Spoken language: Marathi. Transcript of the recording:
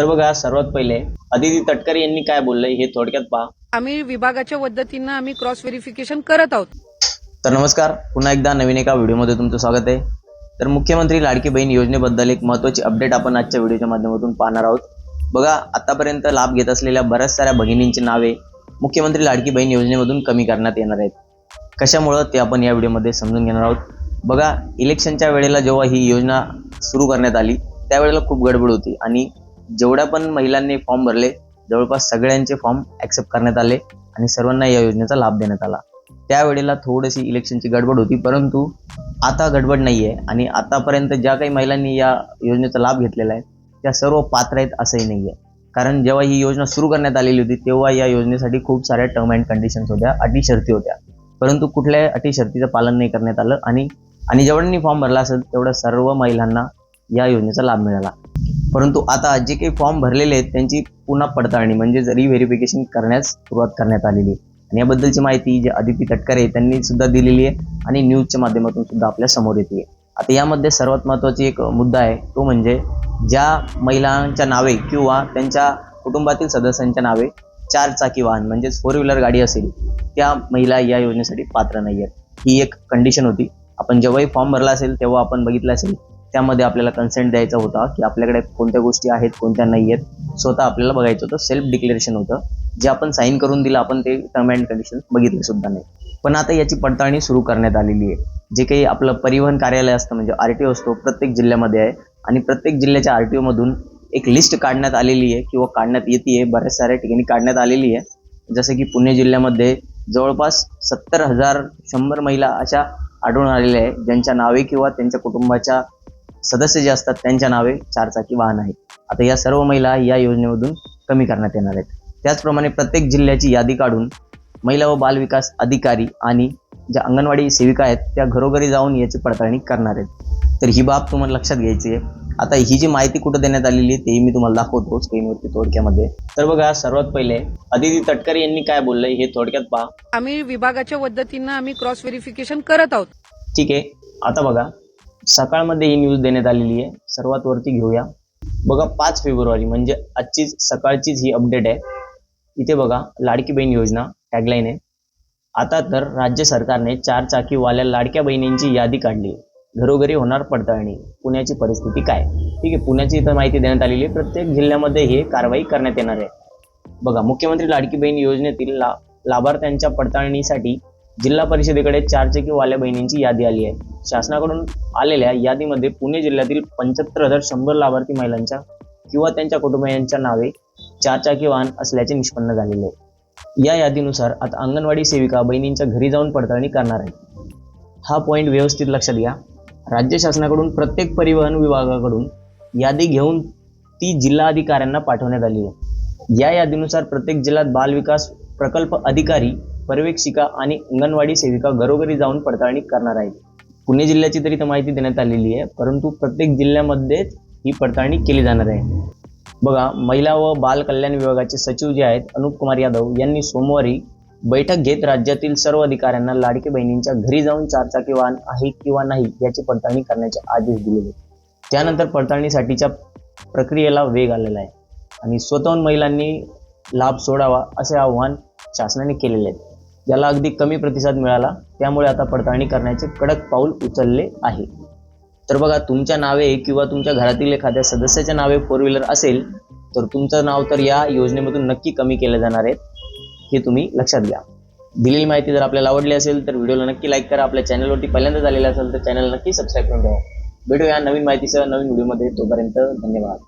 तर बघा सर्वात पहिले अदिती तटकरे यांनी काय बोललंय हे थोडक्यात पहा. आम्ही विभागाच्या पद्धतीनं आम्ही क्रॉस व्हेरिफिकेशन करत आहोत. तर नमस्कार पुन्हा एकदा नवीन एका व्हिडिओमध्ये तुमचं स्वागत आहे. तर मुख्यमंत्री लाडकी बहीण योजनेबद्दल एक महत्त्वाची अपडेट आपण आजच्या व्हिडिओच्या माध्यमातून पाहणार आहोत. बघा आतापर्यंत लाभ घेत असलेल्या बऱ्याच साऱ्या भगिनींची नावे मुख्यमंत्री लाडकी बहीण योजनेमधून कमी करण्यात येणार आहेत. कशामुळं ते आपण या व्हिडिओमध्ये समजून घेणार आहोत? बघा इलेक्शनच्या वेळेला जेव्हा ही योजना सुरू करण्यात आली त्यावेळेला खूप गडबड होती आणि जेवढ्या पण महिलांनी फॉर्म भरले जवळपास सगळ्यांचे फॉर्म ॲक्सेप्ट करण्यात आले आणि सर्वांना या योजनेचा लाभ देण्यात आला. त्यावेळेला थोडीशी इलेक्शनची गडबड होती परंतु आता गडबड नाही आहे आणि आतापर्यंत ज्या काही महिलांनी या योजनेचा लाभ घेतलेला आहे त्या सर्व पात्र आहेत असंही नाही आहे कारण जेव्हा ही योजना सुरू करण्यात आलेली होती तेव्हा या योजनेसाठी खूप साऱ्या टर्म अँड कंडिशन्स होत्या अटी शर्ती होत्या. परंतु कुठल्याही अटी शर्तीचं पालन नाही करण्यात आलं आणि आणि जेवढ्यांनी फॉर्म भरला असेल तेवढ्या सर्व महिलांना या योजनेचा लाभ मिळाला. परंतु आता जे काही फॉर्म भरलेले आहेत त्यांची पुन्हा पडताळणी म्हणजेच रिव्हेरिफिकेशन करण्यास सुरुवात करण्यात आलेली आहे. आणि याबद्दलची माहिती जे अदिती तटकरे त्यांनी सुद्धा दिलेली आहे आणि न्यूजच्या माध्यमातून सुद्धा आपल्यासमोर येते. आता यामध्ये सर्वात महत्त्वाची एक मुद्दा आहे तो म्हणजे ज्या महिलांच्या नावे किंवा त्यांच्या कुटुंबातील सदस्यांच्या नावे चार चाकी वाहन म्हणजेच फोर व्हीलर गाडी असेल त्या महिला या योजनेसाठी पात्र नाही आहेत ही एक कंडिशन होती. आपण जेव्हाही फॉर्म भरला असेल तेव्हा आपण बघितलं असेल त्यामध्ये आपल्याला कन्सेंट द्यायचा होता की आपल्याकडे कोणत्या गोष्टी आहेत कोणत्या नाही आहेत स्वतः आपल्याला बघायचं होतं सेल्फ डिक्लेरेशन होतं. जे आपण साईन करून दिलं आपण ते टर्म अँड कंडिशन बघितले सुद्धा नाही. पण आता याची पडताळणी सुरू करण्यात आलेली आहे. जे काही आपलं परिवहन कार्यालय असतं म्हणजे आर टी ओ असतो प्रत्येक जिल्ह्यामध्ये आहे. आणि प्रत्येक जिल्ह्याच्या आर टी ओमधून एक लिस्ट काढण्यात आलेली आहे किंवा काढण्यात येते बऱ्याच साऱ्या ठिकाणी काढण्यात आलेली आहे. जसं की पुणे जिल्ह्यामध्ये जवळपास सत्तर हजार शंभर महिला अशा आढळून आलेल्या आहे ज्यांच्या नावे किंवा त्यांच्या कुटुंबाच्या सदस्य जे असतात त्यांच्या नावे चारचाकी वाहन आहे आता या सर्व महिला या योजनेमधून कमी करण्यात येणार आहेत. त्याचप्रमाणे प्रत्येक जिल्ह्याची यादी काढून महिला व बालविकास अधिकारी आणि ज्या अंगणवाडी सेविका आहेत त्या घरोघरी जाऊन याची पडताळणी करणार आहेत. तर ही बाब तुम्हाला लक्षात घ्यायची आहे. आता ही जी माहिती कुठं देण्यात आलेली आहे तेही मी तुम्हाला दाखवतो स्क्रीनवरती थोडक्यामध्ये. तर बघा सर्वात पहिले अदिती तटकरे यांनी काय बोललंय हे थोडक्यात पहा. आम्ही विभागाच्या पद्धतीनं आम्ही क्रॉस व्हेरिफिकेशन करत आहोत. ठीक आहे. आता बघा सकाळमध्ये ही न्यूज देण्यात आलेली आहे. सर्वात वरती घेऊया. बघा पाच फेब्रुवारी म्हणजे आजचीच सकाळचीच ही अपडेट आहे. इथे बघा लाडकी बहीण योजना टॅगलाईन आहे. आता तर राज्य सरकारने चार चाकीवाल्या लाडक्या बहिणींची यादी काढली. घरोघरी होणार पडताळणी. पुण्याची परिस्थिती काय? ठीक आहे पुण्याची इथं माहिती देण्यात आलेली आहे. प्रत्येक जिल्ह्यामध्ये हे कारवाई करण्यात येणार आहे. बघा मुख्यमंत्री लाडकी बहीण योजनेतील ला लाभार्थ्यांच्या पडताळणीसाठी जिल्हा परिषदेकडे चारचाकी वाल्या बहिणींची यादी आली आहे. शासनाकडून आलेल्या यादीमध्ये पुणे जिल्ह्यातील पंच्याहत्तर हजार शंभर लाभार्थी महिलांच्या किंवा त्यांच्या कुटुंबियांच्या नावे चारचाकी वाहन असल्याचे निष्पन्न झालेले आहे. या यादीनुसार आता अंगणवाडी सेविका बहिणींच्या घरी जाऊन पडताळणी करणार आहे हा पॉईंट व्यवस्थित लक्षात घ्या. राज्य शासनाकडून प्रत्येक परिवहन विभागाकडून यादी घेऊन ती जिल्हा अधिकाऱ्यांना पाठवण्यात आली आहे. या यादीनुसार प्रत्येक जिल्ह्यात बालविकास प्रकल्प अधिकारी पर्यवेक्षिका आणि अंगणवाडी सेविका घरोघरी जाऊन पडताळणी करणार आहेत. पुणे जिल्ह्याची तरी तर माहिती देण्यात आलेली आहे परंतु प्रत्येक जिल्ह्यामध्येच ही पडताळणी केली जाणार आहे. बघा महिला व बाल कल्याण विभागाचे सचिव जे आहेत अनुप कुमार यादव यांनी सोमवारी बैठक घेत राज्यातील सर्व अधिकाऱ्यांना लाडकी बहिणींच्या घरी जाऊन चारचाकी वाहन आहे किंवा नाही याची पडताळणी करण्याचे आदेश दिलेले त्यानंतर पडताळणीसाठीच्या प्रक्रियेला वेग आलेला आहे आणि स्वतःहून महिलांनी लाभ सोडावा असे आव्हान शासनाने केलेले आहे. याला अगदी कमी प्रतिसाद मिळाला त्यामुळे आता पडताळणी करण्याचे कडक पाऊल उचलले आहे. तर बघा तुमच्या नावे किंवा तुमच्या घरातील एखाद्या सदस्याच्या नावे फोर व्हीलर असेल तर तुमचं नाव तर या योजनेमधून नक्की कमी केलं जाणार आहे हे तुम्ही लक्षात घ्या. दिलेली माहिती जर आपल्याला आवडली असेल तर व्हिडिओला नक्की लाईक करा. आपल्या चॅनलवरती पहिल्यांदा झालेलं असेल तर चॅनल नक्की सबस्क्राईब करून ठेवा. भेटूया नवीन माहितीसह नवीन व्हिडिओमध्ये. तोपर्यंत धन्यवाद.